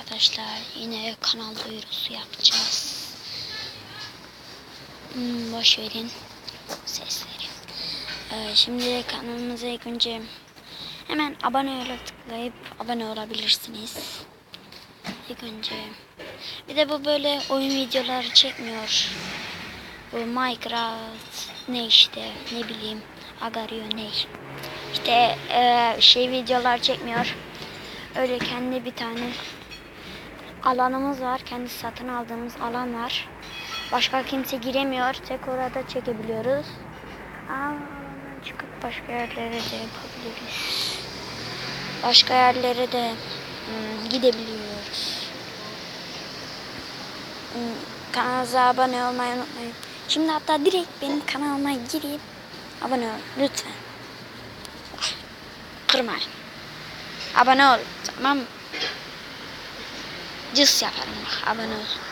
arkadaşlar. Yine kanal duyurusu yapacağız. Hmm, boş verin sesleri. Ee, şimdi kanalımıza ilk önce hemen abone ol tıklayıp abone olabilirsiniz. İlk önce. Bir de bu böyle oyun videoları çekmiyor. Bu Minecraft ne işte ne bileyim Agario ne. İşte e, şey videolar çekmiyor. Öyle kendi bir tane alanımız var. Kendi satın aldığımız alan var. Başka kimse giremiyor. Tek orada çekebiliyoruz. Alandan çıkıp başka yerlere de yapabiliriz. Başka yerlere de hmm, gidebiliyoruz. Hmm, abone olmayı unutmayın. Şimdi hatta direkt benim kanalıma girip abone ol lütfen. Kırmayın. Abone ol tamam mı? Cız yaparım bak abone.